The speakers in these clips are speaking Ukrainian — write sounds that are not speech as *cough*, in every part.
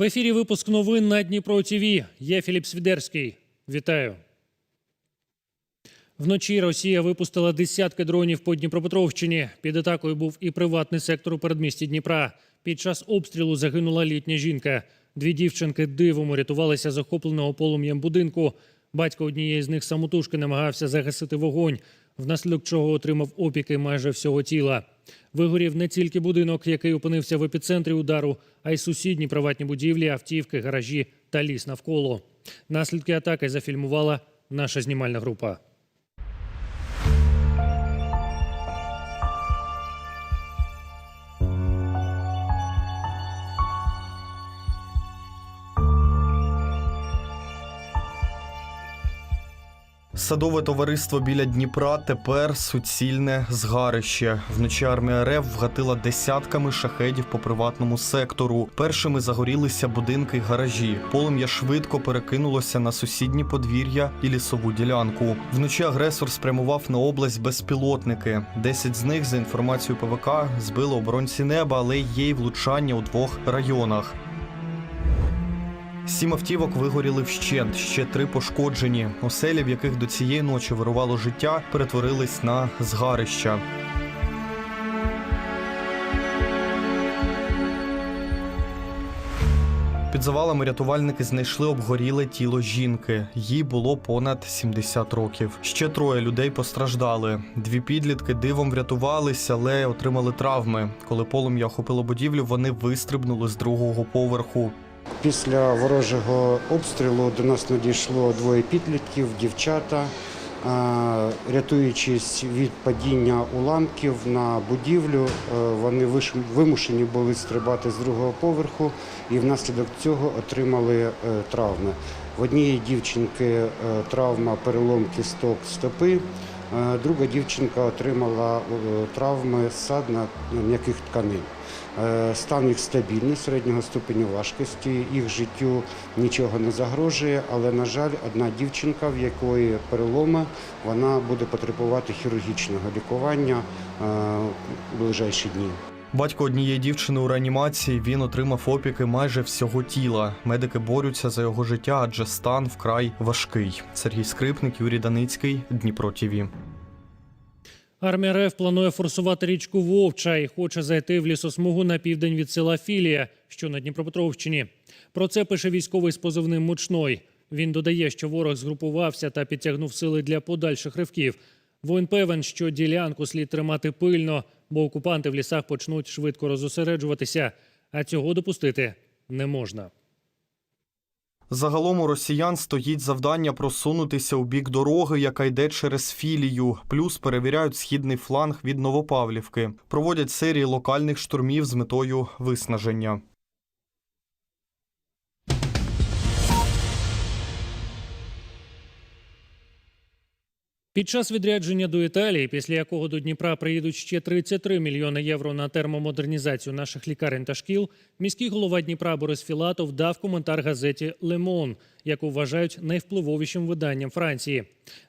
В ефірі випуск новин на Дніпро ТВ. Я Філіп Свідерський. Вітаю. Вночі Росія випустила десятки дронів по Дніпропетровщині. Під атакою був і приватний сектор у передмісті Дніпра. Під час обстрілу загинула літня жінка. Дві дівчинки дивом урятувалися з охопленого полум'ям будинку. Батько однієї з них самотужки намагався загасити вогонь, внаслідок чого отримав опіки майже всього тіла. Вигорів не тільки будинок, який опинився в епіцентрі удару, а й сусідні приватні будівлі, автівки, гаражі та ліс навколо. Наслідки атаки зафільмувала наша знімальна група. Садове товариство біля Дніпра тепер суцільне згарище. Вночі армія РФ вгатила десятками шахедів по приватному сектору. Першими загорілися будинки й гаражі. Полум'я швидко перекинулося на сусідні подвір'я і лісову ділянку. Вночі агресор спрямував на область безпілотники. Десять з них, за інформацією ПВК, збили оборонці неба, але є й влучання у двох районах. Сім автівок вигоріли вщент, ще три пошкоджені. Оселі, в яких до цієї ночі вирувало життя, перетворились на згарища. Під завалами рятувальники знайшли обгоріле тіло жінки. Їй було понад 70 років. Ще троє людей постраждали. Дві підлітки дивом врятувалися, але отримали травми. Коли полум'я охопило будівлю, вони вистрибнули з другого поверху. Після ворожого обстрілу до нас надійшло двоє підлітків, дівчата. Рятуючись від падіння уламків на будівлю, е, вони вимушені були стрибати з другого поверху і внаслідок цього отримали е, травми. В однієї дівчинки е, травма перелом кісток стопи, друга дівчинка отримала травми садна м'яких тканин. Е, Стан їх стабільний, середнього ступеню важкості, їх життю нічого не загрожує, але, на жаль, одна дівчинка, в якої переломи, вона буде потребувати хірургічного лікування е, в ближайші дні. Батько однієї дівчини у реанімації він отримав опіки майже всього тіла. Медики борються за його життя, адже стан вкрай важкий. Сергій Скрипник, Юрій Даницький, Дніпро ТІВІ. Армія РФ планує форсувати річку Вовча і хоче зайти в лісосмугу на південь від села Філія, що на Дніпропетровщині. Про це пише військовий з позивним Мучной. Він додає, що ворог згрупувався та підтягнув сили для подальших ривків. Воїн певен, що ділянку слід тримати пильно, бо окупанти в лісах почнуть швидко розосереджуватися, а цього допустити не можна. Загалом у росіян стоїть завдання просунутися у бік дороги, яка йде через філію. Плюс перевіряють східний фланг від Новопавлівки. Проводять серії локальних штурмів з метою виснаження. Під час відрядження до Італії, після якого до Дніпра приїдуть ще 33 мільйони євро на термомодернізацію наших лікарень та шкіл, міський голова Дніпра Борис Філатов дав коментар газеті Лемон, яку вважають найвпливовішим виданням Франції.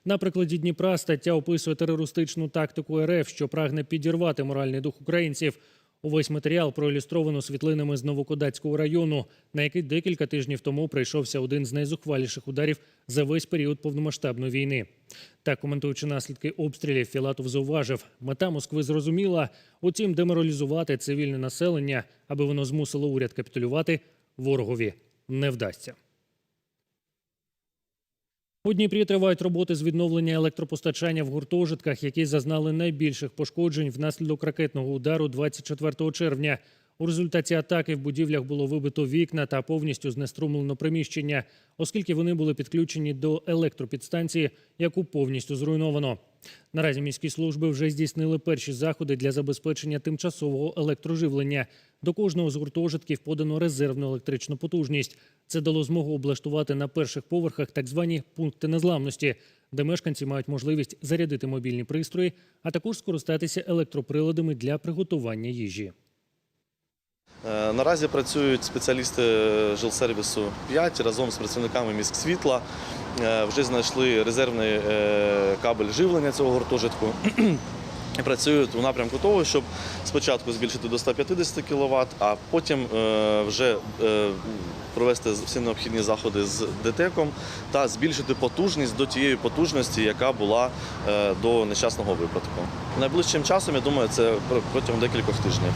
На прикладі Дніпра стаття описує терористичну тактику РФ, що прагне підірвати моральний дух українців. Увесь матеріал проілюстровано світлинами з Новокодацького району, на який декілька тижнів тому прийшовся один з найзухваліших ударів за весь період повномасштабної війни. Так, коментуючи наслідки обстрілів, Філатов зауважив, мета Москви зрозуміла, утім, деморалізувати цивільне населення, аби воно змусило уряд капітулювати, ворогові не вдасться. У Дніпрі тривають роботи з відновлення електропостачання в гуртожитках, які зазнали найбільших пошкоджень внаслідок ракетного удару 24 червня. У результаті атаки в будівлях було вибито вікна та повністю знеструмлено приміщення, оскільки вони були підключені до електропідстанції, яку повністю зруйновано. Наразі міські служби вже здійснили перші заходи для забезпечення тимчасового електроживлення. До кожного з гуртожитків подано резервну електричну потужність. Це дало змогу облаштувати на перших поверхах так звані пункти незламності, де мешканці мають можливість зарядити мобільні пристрої, а також скористатися електроприладами для приготування їжі. Е, Наразі працюють спеціалісти жилсервісу 5 разом з працівниками міськсвітла. Е, Вже знайшли резервний е, кабель живлення цього гуртожитку. *clears throat* працюють у напрямку того, щоб спочатку збільшити до 150 кВт, а потім е, вже провести всі необхідні заходи з ДТЕКом та збільшити потужність до тієї потужності, яка була до нещасного випадку. Найближчим часом, я думаю, це протягом декількох тижнів.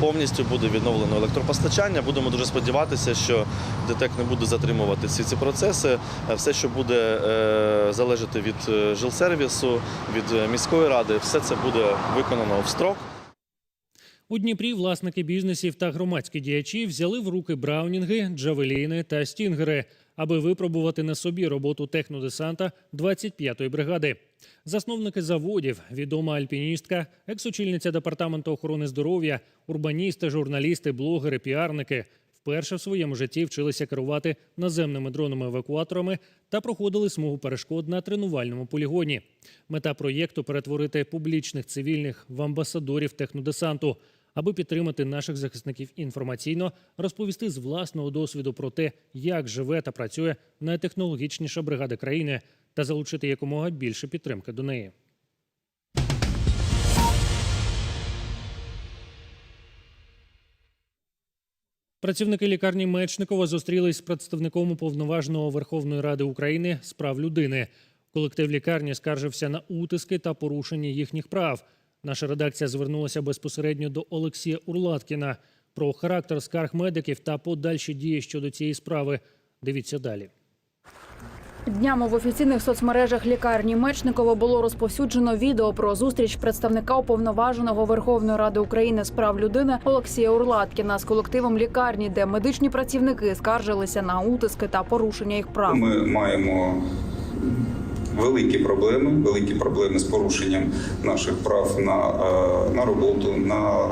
Повністю буде відновлено електропостачання. Будемо дуже сподіватися, що ДТЕК не буде затримувати всі ці процеси. Е, Все, що буде е, залежати від е, жилсервісу, від міської ради, все це буде виконано в строк. У Дніпрі власники бізнесів та громадські діячі взяли в руки браунінги, джавеліни та стінгери, аби випробувати на собі роботу технодесанта 25-ї бригади. Засновники заводів, відома альпіністка, екс-очільниця департаменту охорони здоров'я, урбаністи, журналісти, блогери, піарники вперше в своєму житті вчилися керувати наземними дронами-евакуаторами та проходили смугу перешкод на тренувальному полігоні. Мета проєкту перетворити публічних цивільних в амбасадорів технодесанту, аби підтримати наших захисників інформаційно, розповісти з власного досвіду про те, як живе та працює найтехнологічніша бригада країни, та залучити якомога більше підтримки до неї. Працівники лікарні Мечникова зустрілись з представником уповноваженого Верховної Ради України з прав людини. Колектив лікарні скаржився на утиски та порушення їхніх прав. Наша редакція звернулася безпосередньо до Олексія Урлаткіна про характер скарг медиків та подальші дії щодо цієї справи. Дивіться далі. Днями в офіційних соцмережах лікарні Мечникова було розповсюджено відео про зустріч представника уповноваженого Верховної Ради України з прав людини Олексія Урлаткіна з колективом лікарні, де медичні працівники скаржилися на утиски та порушення їх прав. Ми маємо великі проблеми, великі проблеми з порушенням наших прав на, е, на роботу, на,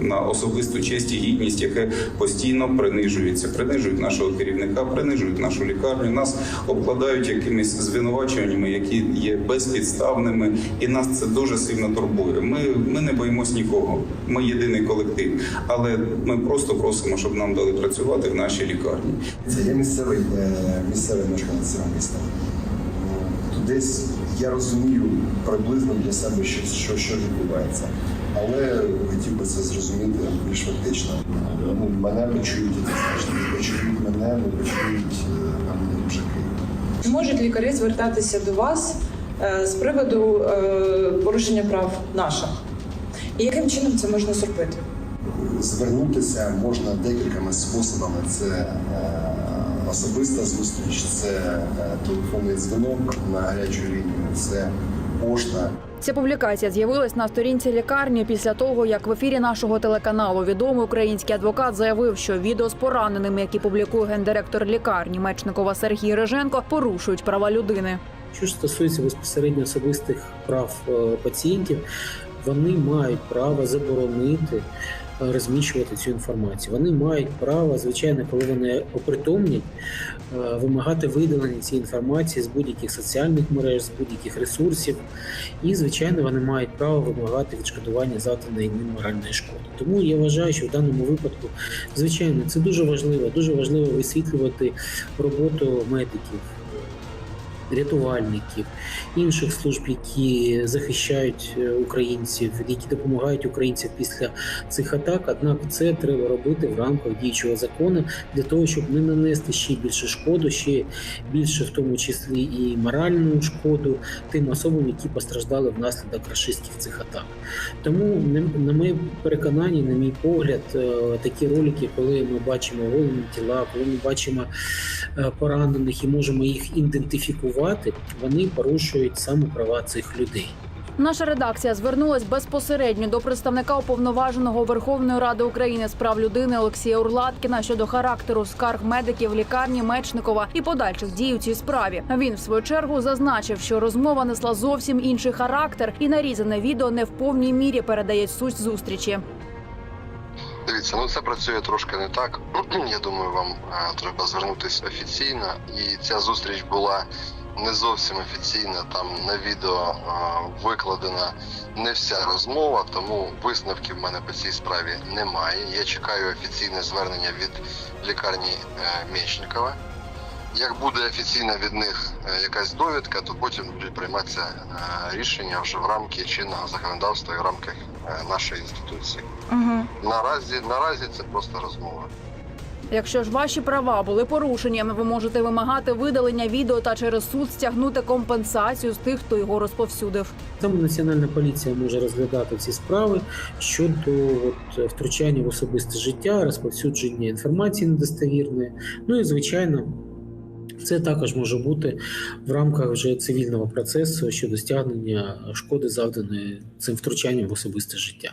на особисту честь і гідність, яке постійно принижується. Принижують нашого керівника, принижують нашу лікарню. Нас обкладають якимись звинуваченнями, які є безпідставними, і нас це дуже сильно турбує. Ми, ми не боїмось нікого. Ми єдиний колектив, але ми просто просимо, щоб нам дали працювати в нашій лікарні. Це я місцевий, е, місцевий мешканець міста. Десь я розумію приблизно для себе, що, що, що відбувається. Але хотів би це зрозуміти більш фактично. Ну, мене почують. Не почують мене, не почують е, нам мужики. Чи можуть лікарі звертатися до вас е, з приводу е, порушення прав наших? І яким чином це можна зробити? Звернутися можна декількома способами. Це особиста зустріч, це е, телефонний дзвінок на гарячу лінію, це пошта. Ця публікація з'явилась на сторінці лікарні після того, як в ефірі нашого телеканалу відомий український адвокат заявив, що відео з пораненими, які публікує гендиректор лікарні Мечникова Сергій Реженко, порушують права людини. Що ж стосується безпосередньо особистих прав е, пацієнтів, вони мають право заборонити розміщувати цю інформацію. Вони мають право, звичайно, коли вони опритомнять, е, вимагати видалення цієї інформації з будь-яких соціальних мереж, з будь-яких ресурсів. І, звичайно, вони мають право вимагати відшкодування завданої ним моральної шкоди. Тому я вважаю, що в даному випадку, звичайно, це дуже важливо. Дуже важливо висвітлювати роботу медиків рятувальників, інших служб, які захищають е, українців, які допомагають українцям після цих атак. Однак це треба робити в рамках діючого закону для того, щоб не нанести ще більше шкоду, ще більше, в тому числі і моральну шкоду тим особам, які постраждали внаслідок рашистських цих атак. Тому на- моє переконання, на мій погляд, е, такі ролики, коли ми бачимо голені тіла, коли ми бачимо е, поранених і можемо їх ідентифікувати, вони порушують саме права цих людей. Наша редакція звернулась безпосередньо до представника уповноваженого Верховної Ради України з прав людини Олексія Урлаткіна щодо характеру скарг медиків лікарні Мечникова і подальших дій у цій справі. Він в свою чергу зазначив, що розмова несла зовсім інший характер, і нарізане відео не в повній мірі передає суть зустрічі. Дивіться, ну це працює трошки не так. *clears throat* Я думаю, вам е, треба звернутися офіційно. І ця зустріч була не зовсім офіційна. Там на відео викладена не вся розмова, тому висновків в мене по цій справі немає. Я чекаю офіційне звернення від лікарні е, Мечникова. Як буде офіційна від них е, якась довідка, то потім будуть прийматися е, рішення вже в рамки чинного законодавства і в рамках нашої інституції. Угу. Наразі наразі це просто розмова. Якщо ж ваші права були порушені, ви можете вимагати видалення відео та через суд стягнути компенсацію з тих, хто його розповсюдив. Саме національна поліція може розглядати ці справи щодо от, втручання в особисте життя, розповсюдження інформації недостовірної. Ну і звичайно, це також може бути в рамках вже цивільного процесу щодо стягнення шкоди, завданої цим втручанням в особисте життя.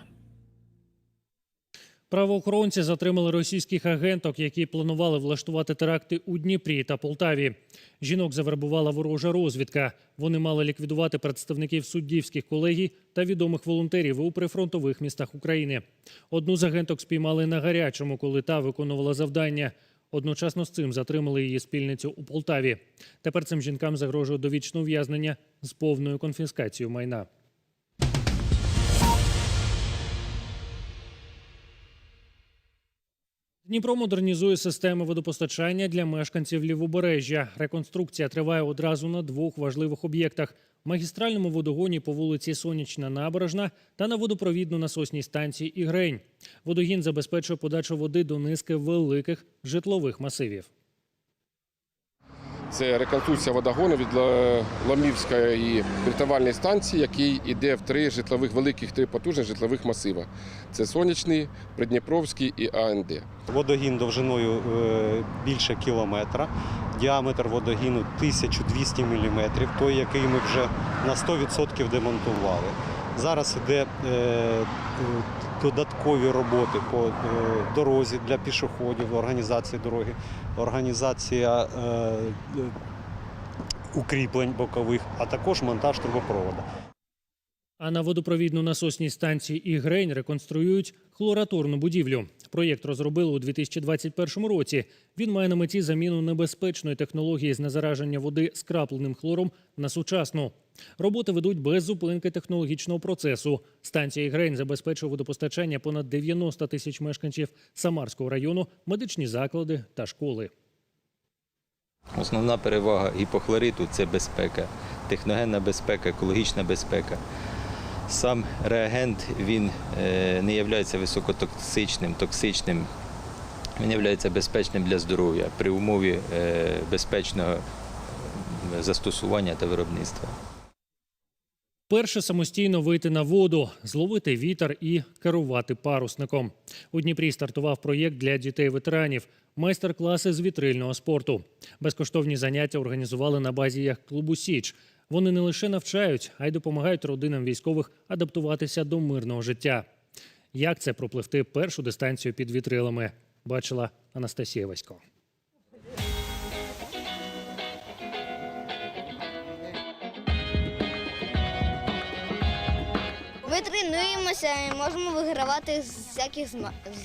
Правоохоронці затримали російських агенток, які планували влаштувати теракти у Дніпрі та Полтаві. Жінок завербувала ворожа розвідка. Вони мали ліквідувати представників суддівських колегій та відомих волонтерів у прифронтових містах України. Одну з агенток спіймали на гарячому, коли та виконувала завдання. Одночасно з цим затримали її спільницю у Полтаві. Тепер цим жінкам загрожує довічне ув'язнення з повною конфіскацією майна. Дніпро модернізує системи водопостачання для мешканців лівобережжя. Реконструкція триває одразу на двох важливих об'єктах: магістральному водогоні по вулиці Сонячна Набережна та на водопровідно-насосній станції Ігрень. Водогін забезпечує подачу води до низки великих житлових масивів. Це реконструкція водогону від Ломівської рятувальної станції, який йде в три житлових великих три потужних житлових масива. Це Сонячний, Придніпровський і АНД. Водогін довжиною е, більше кілометра, діаметр водогіну 1200 мм, той, який ми вже на 100% демонтували. Зараз йде е, додаткові роботи по е, дорозі для пішоходів, організації дороги, організація е, укріплень бокових, а також монтаж трубопроводу. А на водопровідно-насосній станції Ігрень реконструюють хлораторну будівлю. Проєкт розробили у 2021 році. Він має на меті заміну небезпечної технології з незараження води скрапленим хлором на сучасну. Роботи ведуть без зупинки технологічного процесу. Станція Ігрень забезпечує водопостачання понад 90 тисяч мешканців Самарського району, медичні заклади та школи. Основна перевага гіпохлориту це безпека, техногенна безпека, екологічна безпека. Сам реагент він е, не є високотоксичним, токсичним, він є безпечним для здоров'я при умові е, безпечного е, застосування та виробництва. Перше самостійно вийти на воду, зловити вітер і керувати парусником. У Дніпрі стартував проєкт для дітей-ветеранів, майстер-класи з вітрильного спорту. Безкоштовні заняття організували на базі яхт-клубу Січ. Вони не лише навчають, а й допомагають родинам військових адаптуватися до мирного життя. Як це пропливти першу дистанцію під вітрилами? Бачила Анастасія Васько. Ми тренуємося і можемо вигравати з всяких зма... з...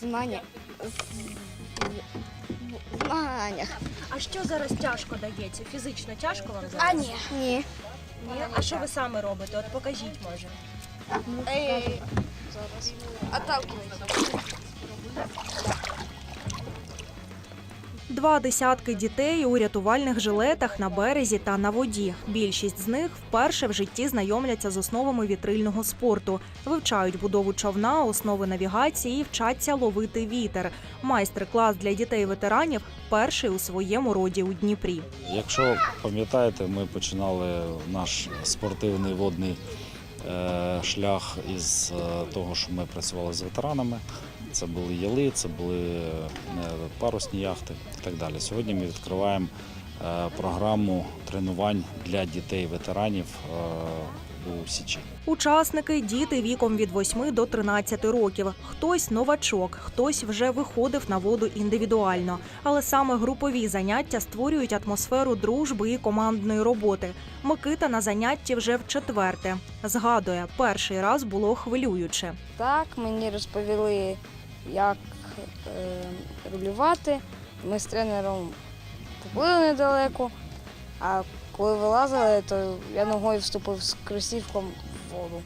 змагання. з- змаганнях. А що зараз тяжко дається? Фізично тяжко вам зараз? А ні. Ні. Ні? А що ви саме робите? От покажіть, може. Зараз. Отталкивайся. Два десятки дітей у рятувальних жилетах на березі та на воді. Більшість з них вперше в житті знайомляться з основами вітрильного спорту, вивчають будову човна, основи навігації вчаться ловити вітер. Майстер-клас для дітей-ветеранів перший у своєму роді у Дніпрі. Якщо пам'ятаєте, ми починали наш спортивний водний е, шлях із е, того, що ми працювали з ветеранами. Це були яли, це були е, парусні яхти і так далі. Сьогодні ми відкриваємо е, програму тренувань для дітей-ветеранів е, у Січі. Учасники діти віком від 8 до 13 років. Хтось новачок, хтось вже виходив на воду індивідуально. Але саме групові заняття створюють атмосферу дружби і командної роботи. Микита на занятті вже в четверте. Згадує, перший раз було хвилююче. Так, мені розповіли, як е, рулювати. Ми з тренером поплили недалеко, а коли вилазили, то я ногою вступив з кросівком в воду.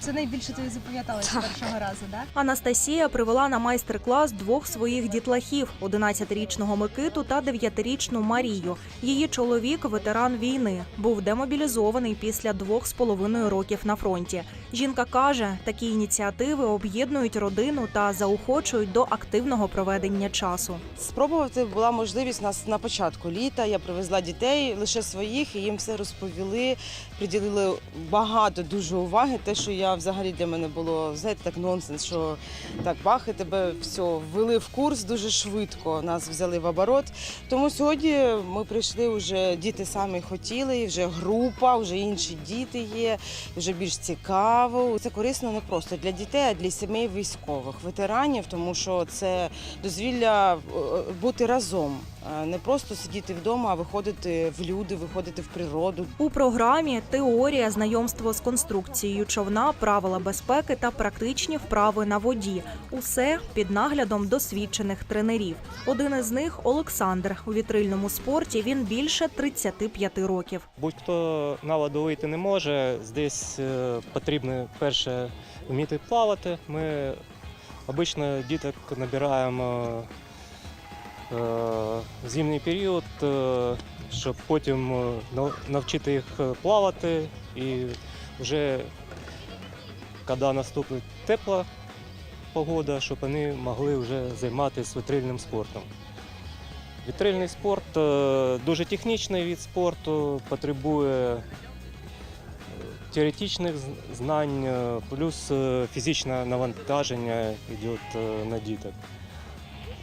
Це найбільше тобі запам'яталось першого разу, так? Анастасія привела на майстер-клас двох своїх дітлахів: 11-річного Микиту та 9-річну Марію. Її чоловік, ветеран війни, був демобілізований після двох з половиною років на фронті. Жінка каже, такі ініціативи об'єднують родину та заохочують до активного проведення часу. Спробувати була можливість нас на початку літа. Я привезла дітей лише своїх, і їм все розповіли, приділили багато дуже уваги. Те, що я взагалі для мене було знаєте, так нонсенс, що так бах, і тебе все ввели в курс дуже швидко. Нас взяли в оборот. Тому сьогодні ми прийшли вже діти самі хотіли, вже група, вже інші діти є, вже більш цікаво. Це корисно не просто для дітей, а для сімей військових, ветеранів, тому що це дозвілля е, бути разом, е, не просто сидіти вдома, а виходити в люди, виходити в природу. У програмі теорія, знайомство з конструкцією човна, правила безпеки та практичні вправи на воді. Усе під наглядом досвідчених тренерів. Один із них Олександр. У вітрильному спорті він більше 35 років. Будь-хто на воду вийти не може. Здесь е, потрібно перше вміти плавати. Ми обично діток набираємо в зимній період, щоб потім е, навчити їх плавати. І вже коли наступить тепла погода, щоб вони могли вже займатися вітрильним спортом. Вітрильний спорт е, дуже технічний від спорту, потребує е, теоретичних знань, е, плюс фізичне навантаження йде на діток.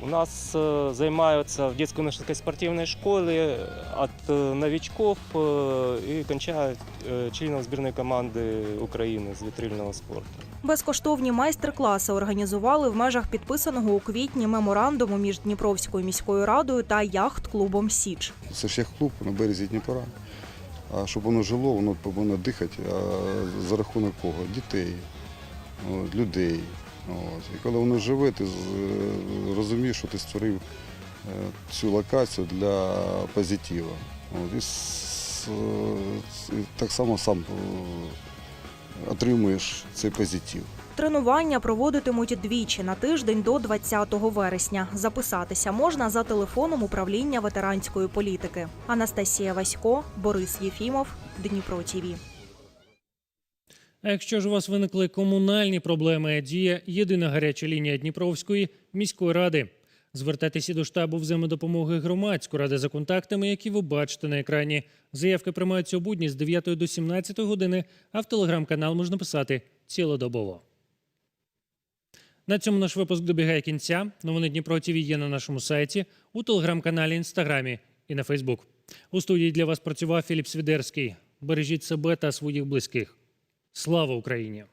У нас е, займаються в детско-юношеской спортивной школе от э, новичков э, и кончают э, членов сборной команды Украины з вітрильного спорту. Безкоштовні майстер-класи організували в межах підписаного у квітні меморандуму між Дніпровською міською радою та яхт-клубом Січ. Це ж як клуб на березі Дніпра. А щоб воно жило, воно повинно дихати. А за рахунок кого? Дітей, от, людей. От. І коли воно живе, ти розумієш, що ти створив е, цю локацію для позитиву. От. І с- так само сам е, отримуєш цей позитив. Тренування проводитимуть двічі на тиждень до 20 вересня. Записатися можна за телефоном управління ветеранської політики. Анастасія Васько, Борис Єфімов, Дніпро ТІВІ. А якщо ж у вас виникли комунальні проблеми, діє єдина гаряча лінія Дніпровської міської ради. Звертайтеся до штабу взаємодопомоги громадської ради за контактами, які ви бачите на екрані. Заявки приймаються у будні з 9 до 17 години, а в телеграм-канал можна писати цілодобово. На цьому наш випуск добігає кінця. Новини Дніпро ТВ є на нашому сайті, у телеграм-каналі, інстаграмі і на Фейсбук. У студії для вас працював Філіп Свідерський. Бережіть себе та своїх близьких. Слава Україні!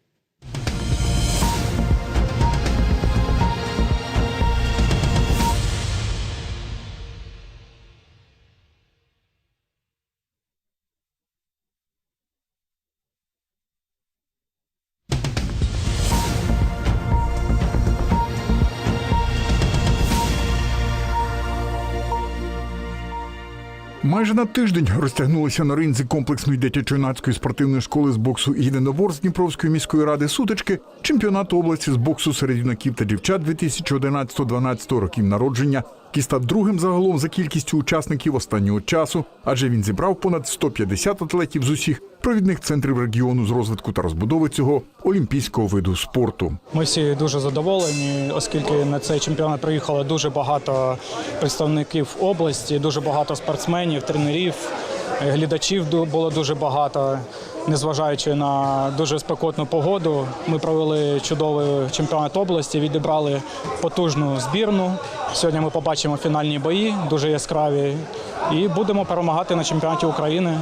Майже на тиждень розтягнулися на ринзі комплексної дитячо-юнацької спортивної школи з боксу і Дніпровської міської ради сутички чемпіонату області з боксу серед юнаків та дівчат 2011-2012 років народження, який став другим загалом за кількістю учасників останнього часу, адже він зібрав понад 150 атлетів з усіх провідних центрів регіону з розвитку та розбудови цього олімпійського виду спорту. Ми всі дуже задоволені, оскільки на цей чемпіонат приїхало дуже багато представників області, дуже багато спортсменів, тренерів, глядачів було дуже багато. Незважаючи на дуже спекотну погоду, ми провели чудовий чемпіонат області, відібрали потужну збірну. Сьогодні ми побачимо фінальні бої, дуже яскраві, і будемо перемагати на чемпіонаті України,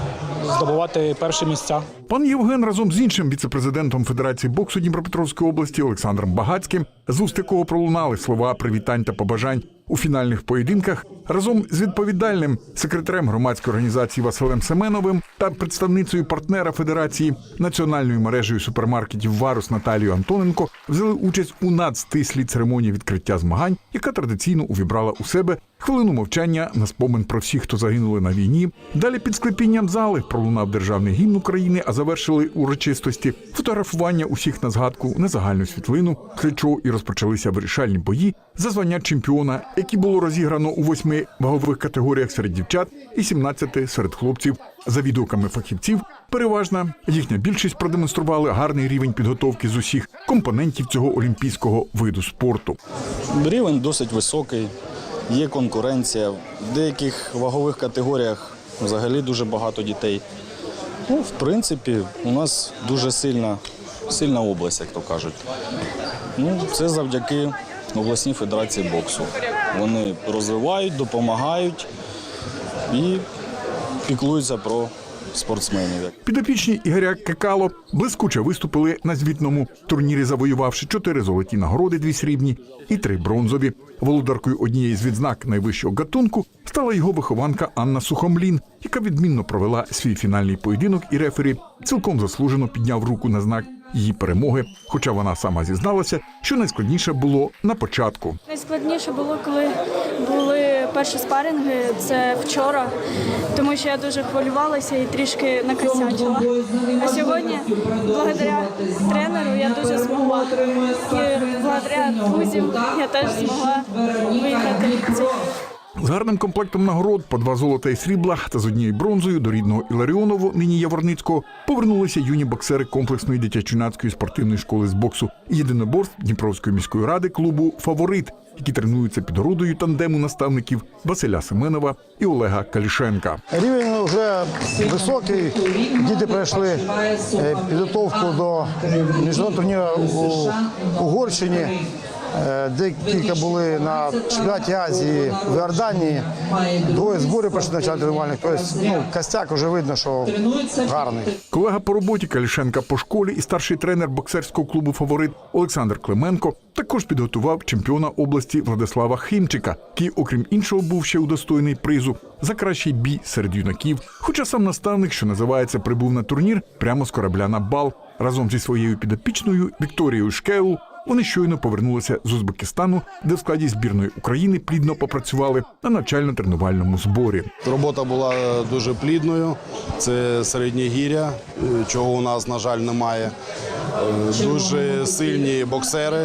здобувати перші місця. Пан Євген разом з іншим віце-президентом Федерації боксу Дніпропетровської області Олександром Багацьким, з уст якого пролунали слова привітань та побажань у фінальних поєдинках, разом з відповідальним секретарем громадської організації Василем Семеновим та представницею партнера Федерації національною мережею супермаркетів Варус Наталією Антоненко взяли участь у надстислій церемонії відкриття змагань, яка традиційно увібрала у себе Хвилину мовчання на спомин про всіх, хто загинули на війні. Далі під склепінням зали пролунав державний гімн України, а завершили урочистості фотографування усіх на згадку на загальну світлину, після чого і розпочалися вирішальні бої за звання чемпіона, які було розіграно у восьми вагових категоріях серед дівчат і 17 серед хлопців. За відгуками фахівців, переважна їхня більшість продемонстрували гарний рівень підготовки з усіх компонентів цього олімпійського виду спорту. Рівень досить високий, є конкуренція. В деяких вагових категоріях взагалі дуже багато дітей. Ну, в принципі, у нас дуже сильна, сильна область, як то кажуть. Ну, це завдяки обласній федерації боксу. Вони розвивають, допомагають і піклуються про спортсменів. Підопічні Ігоря Кекало блискуче виступили на звітному турнірі, завоювавши чотири золоті нагороди, дві срібні і три бронзові. Володаркою однієї з відзнак найвищого гатунку стала його вихованка Анна Сухомлін, яка відмінно провела свій фінальний поєдинок і рефері цілком заслужено підняв руку на знак її перемоги. Хоча вона сама зізналася, що найскладніше було на початку. Найскладніше було, коли були перші спаринги, це вчора, тому що я дуже хвилювалася і трішки накосячила. А сьогодні, благодаря тренеру, я дуже змогла. І благодаря друзів я теж змогла виїхати. З гарним комплектом нагород по два золота і срібла та з однією бронзою до рідного Іларіонову, нині Яворницького, повернулися юні боксери комплексної дитячо-юнацької спортивної школи з боксу єдиноборств Дніпровської міської ради клубу Фаворит, які тренуються під орудою тандему наставників Василя Семенова і Олега Калішенка. Рівень вже високий. Діти пройшли е, підготовку до міжнародного турніру у Угорщині. Е, Декілька були на чемпіонаті Азії в Іорданії. Двоє зборів пройшли навчально тренувальних. Тобто, ну, костяк вже видно, що гарний. Колега по роботі Калішенка по школі і старший тренер боксерського клубу Фаворит Олександр Клименко також підготував чемпіона області Владислава Химчика, який, окрім іншого, був ще удостоєний призу за кращий бій серед юнаків. Хоча сам наставник, що називається, прибув на турнір прямо з корабля на бал разом зі своєю підопічною Вікторією Шкеул. Вони щойно повернулися з Узбекистану, де в складі збірної України плідно попрацювали на навчально-тренувальному зборі. Робота була дуже плідною. Це середнє гіря, е, чого у нас, на жаль, немає. Е, Дуже сильні боксери.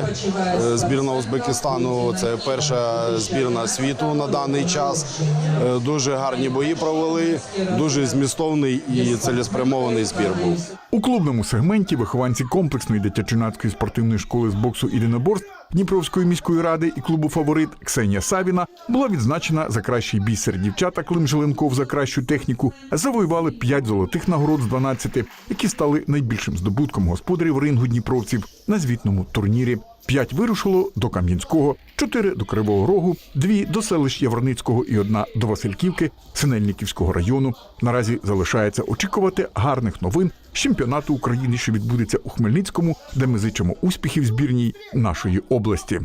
Е, Збірна Узбекистану це перша збірна світу на даний час. Е, Дуже гарні бої провели, дуже змістовний і цілеспрямований збір був. У клубному сегменті вихованці комплексної дитячо-юнацької спортивної школи з боксу і єдиноборств Дніпровської міської ради і клубу Фаворит Ксенія Савіна була відзначена за кращий бій серед дівчат, Клим Желенков за кращу техніку. Завоювали 5 золотих нагород з 12, які стали найбільшим здобутком господарів рингу дніпровців на звітному турнірі. П'ять вирушило до Кам'янського, чотири до Кривого Рогу, дві до селищ Яворницького і одна до Васильківки Синельниківського району. Наразі залишається очікувати гарних новин з чемпіонату України, що відбудеться у Хмельницькому, де ми зичимо успіхів збірній нашої області.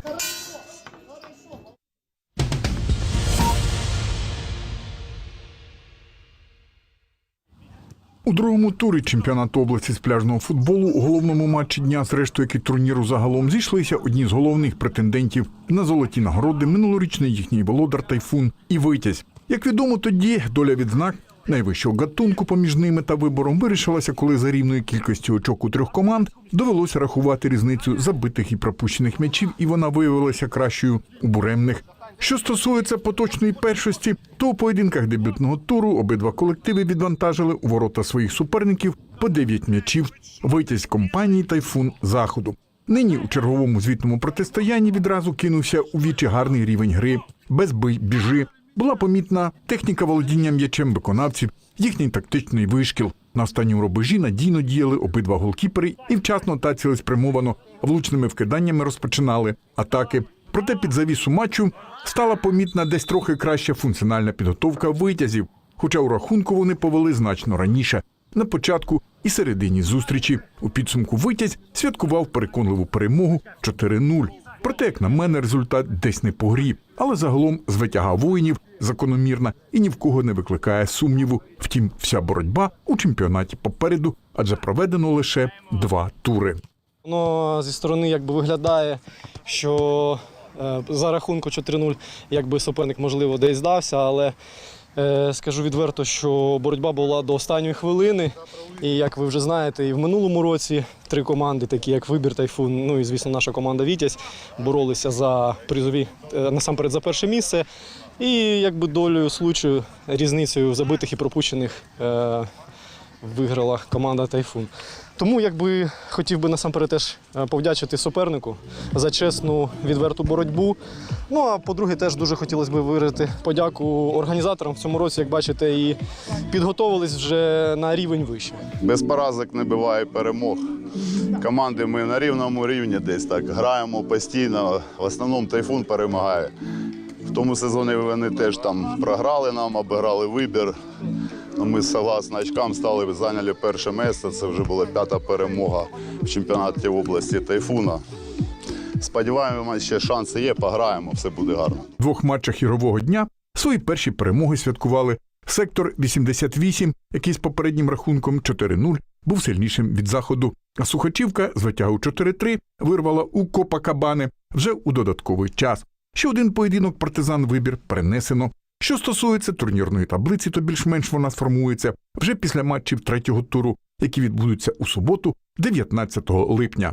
У другому турі чемпіонату області з пляжного футболу у головному матчі дня, зрештою, як турніру загалом зійшлися одні з головних претендентів на золоті нагороди минулорічний їхній володар Тайфун і Витязь. Як відомо, тоді доля відзнак найвищого гатунку поміж ними та вибором вирішилася, коли за рівною кількістю очок у трьох команд довелося рахувати різницю забитих і пропущених м'ячів, і вона виявилася кращою у буремних. Що стосується поточної першості, то у поєдинках дебютного туру обидва колективи відвантажили у ворота своїх суперників по 9 м'ячів. Витязь компанії Тайфун заходу. Нині у черговому звітному протистоянні відразу кинувся у вічі гарний рівень гри, без бий біжи. Була помітна техніка володіння м'ячем виконавців, їхній тактичний вишкіл. На останньому рубежі надійно діяли обидва голкіпери і вчасно та цілеспрямовано влучними вкиданнями розпочинали атаки. Проте під завісу матчу стала помітна десь трохи краща функціональна підготовка витязів, хоча у рахунку вони повели значно раніше. На початку і середині зустрічі у підсумку витязь святкував переконливу перемогу 4-0. Проте, як на мене, результат десь не погріб, але загалом звитяга воїнів закономірна і ні в кого не викликає сумніву. Втім, вся боротьба у чемпіонаті попереду, адже проведено лише два тури. Воно зі сторони якби виглядає, що За рахунку 4-0, якби суперник, можливо, десь здався, але е, скажу відверто, що боротьба була до останньої хвилини. І як ви вже знаєте, і в минулому році три команди, такі як Вибір, Тайфун, ну і звісно, наша команда Вітязь, боролися за призові е, насамперед за перше місце. І якби долею случаю, різницею забитих і пропущених е, виграла команда Тайфун. Тому якби хотів би насамперед теж повдячити супернику за чесну відверту боротьбу. Ну а по-друге, теж дуже хотілося б виразити подяку організаторам в цьому році, як бачите, і підготовились вже на рівень вище. Без поразок не буває перемог. Команди ми на рівному рівні десь так граємо постійно. В основному тайфун перемагає. Тому сезоні вони теж там програли нам, обіграли вибір. Ну, ми согласно очкам стали, зайняли перше місце. Це вже була п'ята перемога в чемпіонаті області тайфуна. Сподіваємося, ще шанси є, пограємо, все буде гарно. В двох матчах ігрового дня свої перші перемоги святкували. Сектор 88, який з попереднім рахунком 4-0 був сильнішим від заходу. А Сухачівка з витягу 4-3 вирвала у Копакабани вже у додатковий час. Ще один поєдинок партизан вибір перенесено. Що стосується турнірної таблиці, то більш-менш вона сформується вже після матчів третього туру, які відбудуться у суботу, 19 липня.